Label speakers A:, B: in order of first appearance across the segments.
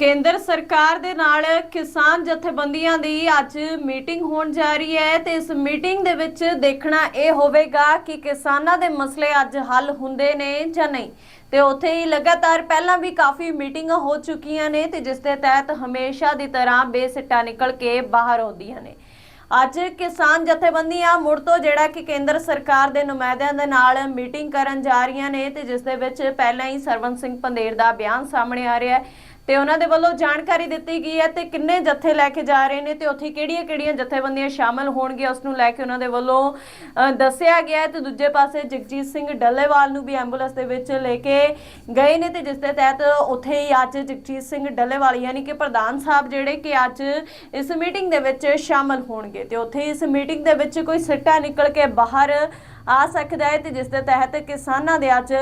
A: ਕੇਂਦਰ ਸਰਕਾਰ ਦੇ ਨਾਲ ਕਿਸਾਨ ਜਥੇਬੰਦੀਆਂ ਦੀ ਅੱਜ ਮੀਟਿੰਗ ਹੋਣ ਜਾ ਰਹੀ ਹੈ ਤੇ ਇਸ ਮੀਟਿੰਗ ਦੇ ਵਿੱਚ ਦੇਖਣਾ ਇਹ ਹੋਵੇਗਾ ਕਿ ਕਿਸਾਨਾਂ ਦੇ ਮਸਲੇ ਅੱਜ ਹੱਲ ਹੁੰਦੇ ਨੇ ਜਾਂ ਨਹੀਂ। ਤੇ ਉੱਥੇ ਹੀ ਲਗਾਤਾਰ ਪਹਿਲਾਂ ਵੀ ਕਾਫੀ ਮੀਟਿੰਗਾਂ ਹੋ ਚੁੱਕੀਆਂ ਨੇ ਤੇ ਜਿਸ ਦੇ ਤਹਿਤ ਹਮੇਸ਼ਾ ਦੀ ਤਰ੍ਹਾਂ ਬੇਸਿੱਟਾ ਨਿਕਲ ਕੇ ਬਾਹਰ ਆਉਂਦੀਆਂ ਨੇ। ਅੱਜ ਕਿਸਾਨ ਜਥੇਬੰਦੀਆਂ ਮੁੜ ਤੋਂ ਜਿਹੜਾ ਕਿ ਕੇਂਦਰ ਸਰਕਾਰ ਦੇ ਨੁਮਾਇੰਦਿਆਂ ਦੇ ਨਾਲ ਮੀਟਿੰਗ ਕਰਨ ਜਾ ਰਹੀਆਂ ਨੇ ਤੇ ਜਿਸ ਦੇ ਵਿੱਚ ਪਹਿਲਾਂ ਹੀ ਸਰਵਨ ਸਿੰਘ ਪੰਦੇਰ ਦਾ ਬਿਆਨ ਸਾਹਮਣੇ ਆ ਰਿਹਾ ਹੈ। ਤੇ ਉਹਨਾਂ ਦੇ ਵੱਲੋਂ ਜਾਣਕਾਰੀ ਦਿੱਤੀ ਗਈ ਹੈ ਤੇ ਕਿੰਨੇ ਜੱਥੇ ਲੈ ਕੇ ਜਾ ਰਹੇ ਨੇ ਤੇ ਉੱਥੇ ਕਿਹੜੀਆਂ-ਕਿਹੜੀਆਂ ਜਥੇਬੰਦੀਆਂ ਸ਼ਾਮਲ ਹੋਣਗੀਆਂ, ਉਸ ਨੂੰ ਲੈ ਕੇ ਉਹਨਾਂ ਦੇ ਵੱਲੋਂ ਦੱਸਿਆ ਗਿਆ ਹੈ। ਤੇ ਦੂਜੇ ਪਾਸੇ ਜਗਜੀਤ ਸਿੰਘ ਡੱਲੇਵਾਲ ਨੂੰ ਵੀ ਐਂਬੂਲੈਂਸ ਦੇ ਵਿੱਚ ਲੈ ਕੇ ਗਏ ਨੇ ਤੇ ਜਿਸ ਦੇ ਤਹਿਤ ਉੱਥੇ ਹੀ ਅੱਜ ਜਗਜੀਤ ਸਿੰਘ ਡੱਲੇਵਾਲ ਯਾਨੀ ਕਿ ਪ੍ਰਧਾਨ ਸਾਹਿਬ ਜਿਹੜੇ ਕਿ ਅੱਜ ਇਸ ਮੀਟਿੰਗ ਦੇ ਵਿੱਚ ਸ਼ਾਮਲ ਹੋਣਗੇ। ਤੇ ਉੱਥੇ ਇਸ ਮੀਟਿੰਗ ਦੇ ਵਿੱਚ ਕੋਈ ਸਿੱਟਾ ਨਿਕਲ ਕੇ ਬਾਹਰ ਆ ਸਕਦਾ ਹੈ ਤੇ ਜਿਸ ਦੇ ਤਹਿਤ ਕਿਸਾਨਾਂ ਦੇ ਅੱਜ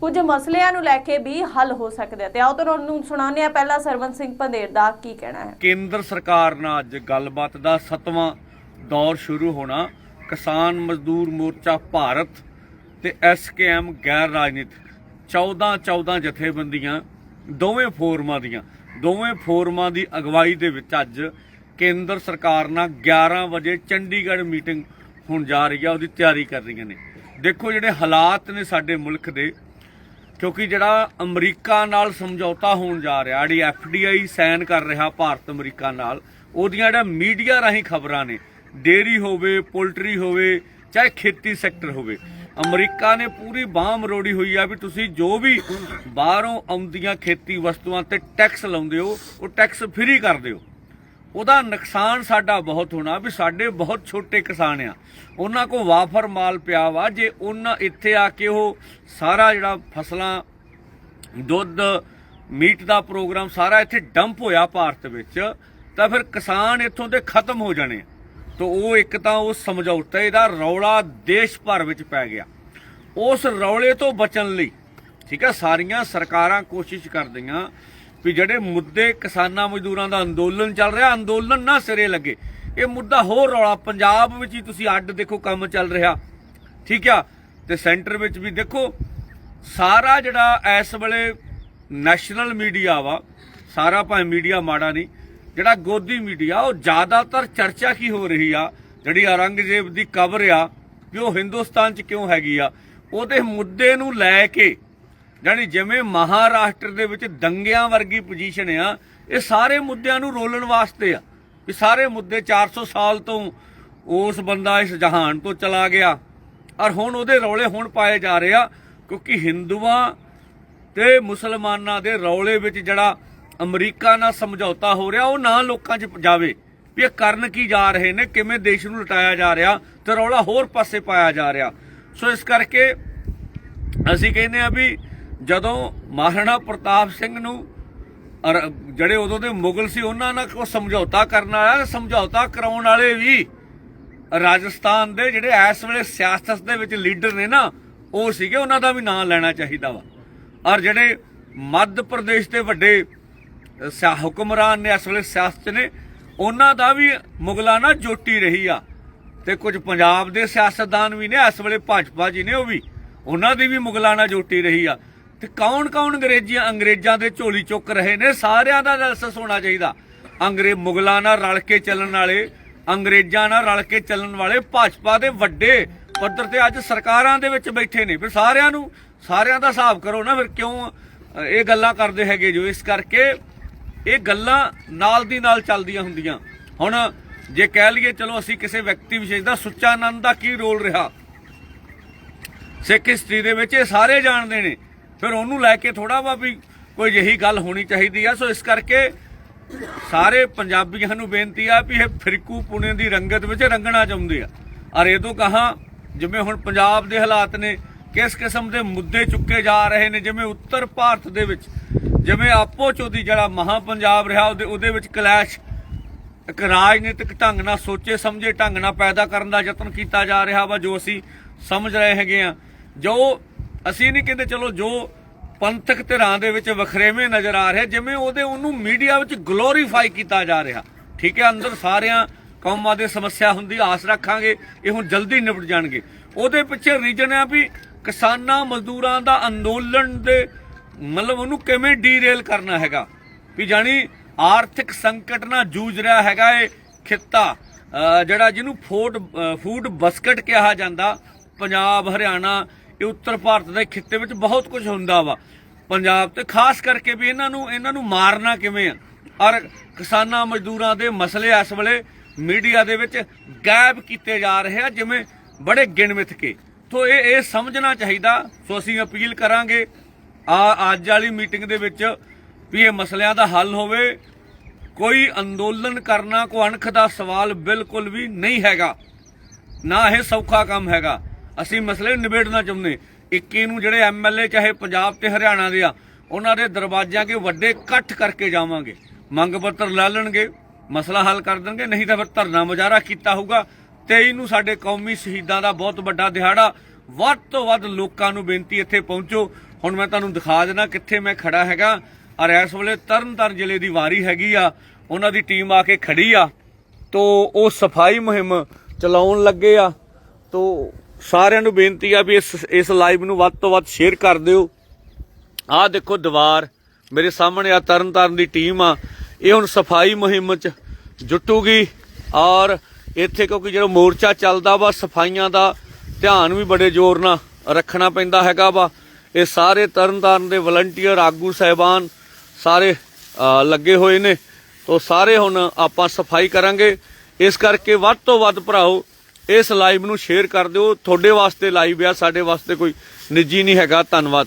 A: ਕੁਝ ਮਸਲਿਆਂ ਨੂੰ ਲੈ ਕੇ ਵੀ ਹੱਲ ਹੋ ਸਕਦਾ ਹੈ ਤੇ ਆਓ ਤੁਹਾਨੂੰ ਸੁਣਾਉਂਦੇ ਆ ਪਹਿਲਾਂ ਸਰਵਨ ਸਿੰਘ ਪੰਦੇਰ ਦਾ ਕੀ ਕਹਿਣਾ ਹੈ?
B: ਕੇਂਦਰ ਸਰਕਾਰ ਨਾਲ ਅੱਜ ਗੱਲਬਾਤ ਦਾ ਸੱਤਵਾਂ ਦੌਰ ਸ਼ੁਰੂ ਹੋਣਾ, ਕਿਸਾਨ ਮਜ਼ਦੂਰ ਮੋਰਚਾ ਭਾਰਤ ਤੇ ਐਸਕੇਐਮ ਗੈਰ ਰਾਜਨੀਤਿਕ 14 14 ਜਥੇਬੰਦੀਆਂ, ਦੋਵੇਂ ਫੋਰਮਾਂ ਦੀਆਂ। ਦੋਵੇਂ ਫੋਰਮਾਂ ਦੀ ਅਗਵਾਈ ਦੇ ਵਿੱਚ ਅੱਜ ਕੇਂਦਰ ਸਰਕਾਰ ਨਾਲ 11 ਵਜੇ ਚੰਡੀਗੜ੍ਹ ਮੀਟਿੰਗ ਹੋਣ ਜਾ ਰਹੀ ਆ, ਉਹਦੀ ਤਿਆਰੀ ਕਰ ਰਹੀਆਂ ਨੇ। ਦੇਖੋ ਜਿਹੜੇ ਹਾਲਾਤ ਨੇ ਸਾਡੇ ਮੁਲਕ ਦੇ ਕਿਉਂਕਿ ਜਿਹੜਾ ਅਮਰੀਕਾ ਨਾਲ ਸਮਝੌਤਾ ਹੋਣ ਜਾ ਰਿਹਾ, ਜਿਹੜੀ ਐਫਡੀਆਈ ਸਾਈਨ ਕਰ ਰਿਹਾ ਭਾਰਤ ਅਮਰੀਕਾ ਨਾਲ, ਉਹਦੀਆਂ ਜਿਹੜਾ ਮੀਡੀਆ ਰਾਹੀਂ ਖਬਰਾਂ ਨੇ ਡੇਰੀ ਹੋਵੇ, ਪੋਲਟਰੀ ਹੋਵੇ, ਚਾਹੇ ਖੇਤੀ ਸੈਕਟਰ ਹੋਵੇ, ਅਮਰੀਕਾ ਨੇ ਪੂਰੀ ਬਾਹ ਮਰੋੜੀ ਹੋਈ ਆ ਵੀ ਤੁਸੀਂ ਜੋ ਵੀ ਬਾਹਰੋਂ ਆਉਂਦੀਆਂ ਖੇਤੀ ਵਸਤੂਆਂ ਤੇ ਟੈਕਸ ਲਾਉਂਦੇ ਹੋ, ਉਹ ਟੈਕਸ ਫ੍ਰੀ ਕਰ ਦਿਓ। ਉਹਦਾ ਨੁਕਸਾਨ ਸਾਡਾ ਬਹੁਤ ਹੋਣਾ ਵੀ ਸਾਡੇ ਬਹੁਤ ਛੋਟੇ ਕਿਸਾਨ ਆ। ਉਹਨਾਂ ਕੋ ਵਾਫਰ ਮਾਲ ਪਿਆ ਵਾ, ਜੇ ਉਹਨਾਂ ਇੱਥੇ ਆ ਕੇ ਉਹ ਸਾਰਾ ਜਿਹੜਾ ਫਸਲਾਂ, ਦੁੱਧ, ਮੀਟ ਦਾ ਪ੍ਰੋਗਰਾਮ ਸਾਰਾ ਇੱਥੇ ਡੰਪ ਹੋਇਆ ਭਾਰਤ ਵਿੱਚ, ਤਾਂ ਫਿਰ ਕਿਸਾਨ ਇੱਥੋਂ ਦੇ ਖਤਮ ਹੋ ਜਾਣੇ ਤਾਂ ਉਹ ਇੱਕ ਤਾਂ ਉਹ ਸਮਝੌਤੇ ਦਾ ਰੌਲਾ ਦੇਸ਼ ਭਰ ਵਿੱਚ ਪੈ ਗਿਆ। ਉਸ ਰੌਲੇ ਤੋਂ ਬਚਣ ਲਈ, ਠੀਕ ਹੈ ਸਾਰੀਆਂ ਸਰਕਾਰਾਂ ਕੋਸ਼ਿਸ਼ ਕਰਦੀਆਂ ਵੀ ਜਿਹੜੇ ਮੁੱਦੇ ਕਿਸਾਨਾਂ ਮਜ਼ਦੂਰਾਂ ਦਾ ਅੰਦੋਲਨ ਚੱਲ ਰਿਹਾ, ਅੰਦੋਲਨ ਨਾ ਸਿਰੇ ਲੱਗੇ। ਇਹ ਮੁੱਦਾ ਹੋਰ ਰੌਲਾ, ਪੰਜਾਬ ਵਿੱਚ ਹੀ ਤੁਸੀਂ ਅੱਡ ਦੇਖੋ ਕੰਮ ਚੱਲ ਰਿਹਾ। ਠੀਕ ਆ? ਤੇ ਸੈਂਟਰ ਵਿੱਚ ਵੀ ਦੇਖੋ, ਸਾਰਾ ਜਿਹੜਾ ਇਸ ਵੇਲੇ ਨੈਸ਼ਨਲ ਮੀਡੀਆ ਵਾ, ਸਾਰਾ ਭਾਵੇਂ ਮੀਡੀਆ ਮਾੜਾ ਨਹੀਂ, ਜਿਹੜਾ ਗੋਦੀ ਮੀਡੀਆ, ਉਹ ਜ਼ਿਆਦਾਤਰ ਚਰਚਾ ਕੀ ਹੋ ਰਹੀ ਆ? ਜਿਹੜੀ ਔਰੰਗਜ਼ੇਬ ਦੀ ਕਬਰ ਆ, ਵੀ ਉਹ ਹਿੰਦੁਸਤਾਨ 'ਚ ਕਿਉਂ ਹੈਗੀ ਆ? ਉਹਦੇ ਮੁੱਦੇ ਨੂੰ ਲੈ ਕੇ ਜਾਣੀ ਜਿਵੇਂ ਮਹਾਰਾਸ਼ਟਰ ਦੇ ਵਿੱਚ ਦੰਗਿਆਂ ਵਰਗੀ ਪੋਜੀਸ਼ਨ ਆ, ਇਹ ਸਾਰੇ ਮੁੱਦਿਆਂ ਨੂੰ ਰੋਲਣ ਵਾਸਤੇ ਆ। ਵੀ ਸਾਰੇ ਮੁੱਦੇ 400 ਸਾਲ ਤੋਂ ਉਸ ਬੰਦਾ ਇਸ ਜਹਾਨ ਤੋਂ ਚਲਾ ਗਿਆ। ਔਰ ਹੁਣ ਉਹਦੇ ਰੌਲੇ ਹੁਣ ਪਾਏ ਜਾ ਰਹੇ ਆ, ਕਿਉਂਕਿ ਹਿੰਦੂਆਂ ਤੇ ਮੁਸਲਮਾਨਾਂ ਦੇ ਰੌਲੇ ਵਿੱਚ ਜਿਹੜਾ ਅਮਰੀਕਾ ਨਾਲ ਸਮਝੌਤਾ ਹੋ ਰਿਹਾ, ਉਹ ਨਾ ਲੋਕਾਂ 'ਚ ਜਾਵੇ। ਵੀ ਇਹ ਕਰਨ ਕੀ ਜਾ ਰਹੇ ਨੇ, ਕਿਵੇਂ ਦੇਸ਼ ਨੂੰ ਲਟਾਇਆ ਜਾ ਰਿਹਾ ਤੇ ਰੌਲਾ ਹੋਰ ਪਾਸੇ ਪਾਇਆ ਜਾ ਰਿਹਾ। ਸੋ ਇਸ ਕਰਕੇ ਅਸੀਂ ਕਹਿੰਦੇ ਆ ਵੀ ਜਦੋਂ ਮਹਾਰਾਣਾ ਪ੍ਰਤਾਪ ਸਿੰਘ ਨੂੰ ਜਿਹੜੇ ਉਦੋਂ ਦੇ ਮੁਗਲ ਸੀ, ਉਹਨਾਂ ਨਾਲ ਕੋ ਸਮਝੌਤਾ ਕਰਨ ਵਾਲਾ ਸਮਝੌਤਾ ਕਰਾਉਣ ਵਾਲੇ ਵੀ ਰਾਜਸਥਾਨ ਦੇ ਜਿਹੜੇ ਇਸ ਵੇਲੇ ਸਿਆਸਤ ਦੇ ਵਿੱਚ ਲੀਡਰ ਨੇ ਨਾ, ਉਹ ਸੀਗੇ, ਉਹਨਾਂ ਦਾ ਵੀ ਨਾਮ ਲੈਣਾ ਚਾਹੀਦਾ ਵਾ। ਔਰ ਜਿਹੜੇ ਮੱਧ ਪ੍ਰਦੇਸ਼ ਦੇ ਵੱਡੇ ਹੁਕਮਰਾਨ ਨੇ ਇਸ ਵੇਲੇ ਸਿਆਸਤ ਨੇ, ਉਹਨਾਂ ਦਾ ਵੀ ਮੁਗਲਾਂ ਨਾਲ ਜੋਟੀ ਰਹੀ ਆ। ਤੇ ਕੁਝ ਪੰਜਾਬ ਦੇ ਸਿਆਸਤਦਾਨ ਵੀ ਨੇ, ਇਸ ਵੇਲੇ ਭਾਜਪਾ ਜੀ ਨੇ ਉਹ ਵੀ, ਉਹਨਾਂ ਦੀ ਵੀ ਮੁਗਲਾਂ ਨਾਲ ਜੋਟੀ ਰਹੀ ਆ। ਤੇ ਕੌਣ ਕੌਣ ਅੰਗਰੇਜ਼ੀਆਂ ਅੰਗਰੇਜ਼ਾਂ ਦੇ ਝੋਲੀ ਚੁੱਕ ਰਹੇ ਨੇ, ਸਾਰਿਆਂ ਦਾ ਐਨਾਲਿਸਿਸ ਹੋਣਾ ਚਾਹੀਦਾ। ਅੰਗਰੇ ਮੁਗਲਾਂ ਨਾਲ ਰਲ ਕੇ ਚੱਲਣ ਵਾਲੇ, ਅੰਗਰੇਜ਼ਾਂ ਨਾਲ ਰਲ ਕੇ ਚੱਲਣ ਵਾਲੇ ਭਾਜਪਾ ਦੇ ਵੱਡੇ ਪੱਧਰ ਤੇ ਅੱਜ ਸਰਕਾਰਾਂ ਦੇ ਵਿੱਚ ਬੈਠੇ ਨੇ। ਫਿਰ ਸਾਰਿਆਂ ਨੂੰ ਸਾਰਿਆਂ ਦਾ ਹਿਸਾਬ ਕਰੋ ਨਾ, ਫਿਰ ਕਿਉਂ ਇਹ ਗੱਲਾਂ ਕਰਦੇ ਹੈਗੇ ਜੋ? ਇਸ ਕਰਕੇ ਇਹ ਗੱਲਾਂ ਨਾਲ ਦੀ ਨਾਲ ਚੱਲਦੀਆਂ ਹੁੰਦੀਆਂ। ਹੁਣ ਜੇ ਕਹਿ ਲਈਏ, ਚਲੋ ਅਸੀਂ ਕਿਸੇ ਵਿਅਕਤੀ ਵਿਸ਼ੇਸ਼ ਦਾ ਸੁੱਚਾ ਆਨੰਦ ਦਾ ਕੀ ਰੋਲ ਰਿਹਾ? ਸਿੱਖ ਹਿਸਟਰੀ ਦੇ ਵਿੱਚ ਇਹ ਸਾਰੇ ਜਾਣਦੇ ਨੇ। ਫਿਰ ਉਹਨੂੰ ਲੈ ਕੇ ਥੋੜਾ ਵਾ ਵੀ ਕੋਈ ਜਿਹੀ ਗੱਲ ਹੋਣੀ ਚਾਹੀਦੀ ਆ। ਸੋ ਇਸ ਕਰਕੇ ਸਾਰੇ ਪੰਜਾਬੀਆਂ ਨੂੰ ਬੇਨਤੀ ਆ ਵੀ ਇਹ ਫਿਰਕੂ ਪੁਣੇ ਦੀ ਰੰਗਤ ਵਿੱਚ ਰੰਗਣਾ ਚਾਹੁੰਦੇ ਆ। ਔਰ ਇਹ ਤੋਂ ਕਹਾ, ਜਿਵੇਂ ਹੁਣ ਪੰਜਾਬ ਦੇ ਹਾਲਾਤ ਨੇ, ਕਿਸ ਕਿਸਮ ਦੇ ਮੁੱਦੇ ਚੁੱਕੇ ਜਾ ਰਹੇ ਨੇ, ਜਿਵੇਂ ਉੱਤਰ ਭਾਰਤ ਦੇ ਵਿੱਚ, ਜਿਵੇਂ ਆਪੋ ਚੋਦੀ ਜਿਹੜਾ ਮਹਾ ਪੰਜਾਬ ਰਿਹਾ, ਉਹਦੇ ਉਹਦੇ ਵਿੱਚ ਕਲੈਸ਼ ਇੱਕ ਰਾਜਨੀਤਿਕ ਢੰਗ ਨਾਲ, ਸੋਚੇ ਸਮਝੇ ਢੰਗ ਨਾਲ ਪੈਦਾ ਕਰਨ ਦਾ ਯਤਨ ਕੀਤਾ ਜਾ ਰਿਹਾ ਵਾ, ਜੋ ਅਸੀਂ ਸਮਝ ਰਹੇ ਹੈਗੇ ਆ। ਜੋ ਅਸੀਂ ਨਹੀਂ ਕਹਿੰਦੇ, ਚਲੋ ਜੋ ਪੰਥਕ ਧਿਰਾਂ ਦੇ ਵਿੱਚ ਵਖਰੇਵੇਂ ਨਜ਼ਰ ਆ ਰਿਹਾ, ਜਿਵੇਂ ਉਹਦੇ ਉਹਨੂੰ ਮੀਡੀਆ ਵਿੱਚ ਗਲੋਰੀਫਾਈ ਕੀਤਾ ਜਾ ਰਿਹਾ। ਠੀਕ ਹੈ, ਅੰਦਰ ਸਾਰਿਆਂ ਕੌਮਾਂ ਦੇ ਸਮੱਸਿਆ ਹੁੰਦੀ, ਆਸ ਰੱਖਾਂਗੇ, ਇਹ ਹੁਣ ਜਲਦੀ ਨਿਪਟ ਜਾਣਗੇ। ਉਹਦੇ ਪਿੱਛੇ ਰੀਜਨ ਆ ਵੀ ਕਿਸਾਨਾਂ ਮਜ਼ਦੂਰਾਂ ਦਾ ਅੰਦੋਲਨ ਦੇ ਮਤਲਬ ਉਹਨੂੰ ਕਿਵੇਂ ਡੀਰੇਲ ਕਰਨਾ ਹੈਗਾ। ਵੀ ਜਾਣੀ ਆਰਥਿਕ ਸੰਕਟ ਨਾਲ ਜੂਝ ਰਿਹਾ ਹੈਗਾ ਇਹ ਖਿੱਤਾ। ਜਿਹੜਾ ਜਿਹਨੂੰ ਫੂਡ ਫੂਡ ਬਸਕਟ ਕਿਹਾ ਜਾਂਦਾ, ਪੰਜਾਬ, ਹਰਿਆਣਾ ਇਹ ਉੱਤਰ ਭਾਰਤ ਦੇ ਖਿੱਤੇ ਵਿੱਚ ਬਹੁਤ ਕੁਝ ਹੁੰਦਾ ਵਾ। ਪੰਜਾਬ ਤੇ ਖਾਸ ਕਰਕੇ ਵੀ ਇਹਨਾਂ ਨੂੰ ਇਹਨਾਂ ਨੂੰ ਮਾਰਨਾ ਕਿਵੇਂ ਆ? ਔਰ ਕਿਸਾਨਾਂ ਮਜ਼ਦੂਰਾਂ ਦੇ ਮਸਲੇ ਇਸ ਵੇਲੇ ਮੀਡੀਆ ਦੇ ਵਿੱਚ ਗਾਇਬ ਕੀਤੇ ਜਾ ਰਹੇ ਆ, ਜਿਵੇਂ ਬੜੇ ਗਿਣਮਿਥ ਕੇ। ਤੋਂ ਇਹ ਇਹ ਸਮਝਣਾ ਚਾਹੀਦਾ। ਸੋ ਅਸੀਂ ਅਪੀਲ ਕਰਾਂਗੇ, ਆ ਅੱਜ ਵਾਲੀ ਮੀਟਿੰਗ ਦੇ ਵਿੱਚ ਵੀ ਇਹ ਮਸਲਿਆਂ ਦਾ ਹੱਲ ਹੋਵੇ। ਕੋਈ ਅੰਦੋਲਨ ਕਰਨਾ ਕੋ ਅਣਖ ਦਾ ਸਵਾਲ ਬਿਲਕੁਲ ਵੀ ਨਹੀਂ ਹੈਗਾ। ਨਾ ਇਹ ਸੌਖਾ ਕੰਮ ਹੈਗਾ। ਅਸੀਂ ਮਸਲੇ ਨਿਬੇੜਨਾ ਚਾਹੁੰਦੇ 21 ਨੂੰ ਜਿਹੜੇ ਐਮਐਲਏ ਚਾਹੇ ਪੰਜਾਬ ਤੇ ਹਰਿਆਣਾ ਦੇ ਆ, ਉਹਨਾਂ ਦੇ ਦਰਵਾਜ਼ਿਆਂ ਕੇ ਵੱਡੇ ਇਕੱਠ ਕਰਕੇ ਜਾਵਾਂਗੇ। ਮੰਗ ਪੱਤਰ ਲੈ ਲੈਣਗੇ, ਮਸਲਾ ਹੱਲ ਕਰ ਦੇਣਗੇ, ਨਹੀਂ ਤਾਂ ਫਿਰ ਧਰਨਾ ਮੁਜ਼ਾਹਰਾ ਕੀਤਾ ਹੋਊਗਾ। 23 ਨੂੰ ਸਾਡੇ ਕੌਮੀ ਸ਼ਹੀਦਾਂ ਦਾ ਬਹੁਤ ਵੱਡਾ ਦਿਹਾੜਾ। ਵੱਧ ਤੋਂ ਵੱਧ ਲੋਕਾਂ ਨੂੰ ਬੇਨਤੀ ਇੱਥੇ ਪਹੁੰਚੋ। ਹੁਣ ਮੈਂ ਤੁਹਾਨੂੰ ਦਿਖਾ ਦੇਣਾ ਕਿੱਥੇ ਮੈਂ ਖੜਾ ਹੈਗਾ। ਔਰ ਇਸ ਵੇਲੇ ਤਰਨਤਾਰਨ ਜ਼ਿਲ੍ਹੇ ਦੀ ਵਾਰੀ ਹੈਗੀ ਆ। ਉਹਨਾਂ ਦੀ ਟੀਮ ਆ ਕੇ ਖੜੀ ਆ। ਤੋ ਉਹ ਸਫ਼ਾਈ ਮੁਹਿੰਮ ਚਲਾਉਣ ਲੱਗੇ ਆ। ਤੋ ਸਾਰਿਆਂ ਨੂੰ ਬੇਨਤੀ ਆ ਵੀ ਇਸ ਇਸ ਲਾਈਵ ਨੂੰ ਵੱਧ ਤੋਂ ਵੱਧ ਸ਼ੇਅਰ ਕਰ ਦਿਓ। ਆਹ ਦੇਖੋ ਦੀਵਾਰ, ਮੇਰੇ ਸਾਹਮਣੇ ਆ ਤਰਨਤਾਰਨ ਦੀ ਟੀਮ ਆ। ਇਹ ਹੁਣ ਸਫ਼ਾਈ ਮੁਹਿੰਮ ਚ ਜੁਟੂਗੀ ਔਰ ਇੱਥੇ ਕਿਉਂਕਿ ਜਿਹੜਾ ਮੋਰਚਾ ਚੱਲਦਾ ਵਾ, ਸਫਾਈਆਂ ਦਾ ਧਿਆਨ ਵੀ ਬੜੇ ਜ਼ੋਰ ਨਾਲ ਰੱਖਣਾ ਪੈਂਦਾ ਹੈਗਾ ਵਾ। ਇਹ ਸਾਰੇ ਤਰਨਤਾਰਨ ਦੇ ਵਲੰਟੀਅਰ ਆਗੂ, ਸਹਿਬਾਨ ਸਾਰੇ ਲੱਗੇ ਹੋਏ ਨੇ। ਤੋ ਸਾਰੇ ਹੁਣ ਆਪਾਂ ਸਫ਼ਾਈ ਕਰਾਂਗੇ। ਇਸ ਕਰਕੇ ਵੱਧ ਤੋਂ ਵੱਧ ਭਰਾਓ ਇਸ ਲਾਈਵ ਨੂੰ ਸ਼ੇਅਰ ਕਰ ਦਿਓ। ਤੁਹਾਡੇ ਵਾਸਤੇ ਲਾਈਵ ਆ, ਸਾਡੇ ਵਾਸਤੇ ਕੋਈ ਨਿੱਜੀ ਨਹੀਂ ਹੈਗਾ। ਧੰਨਵਾਦ।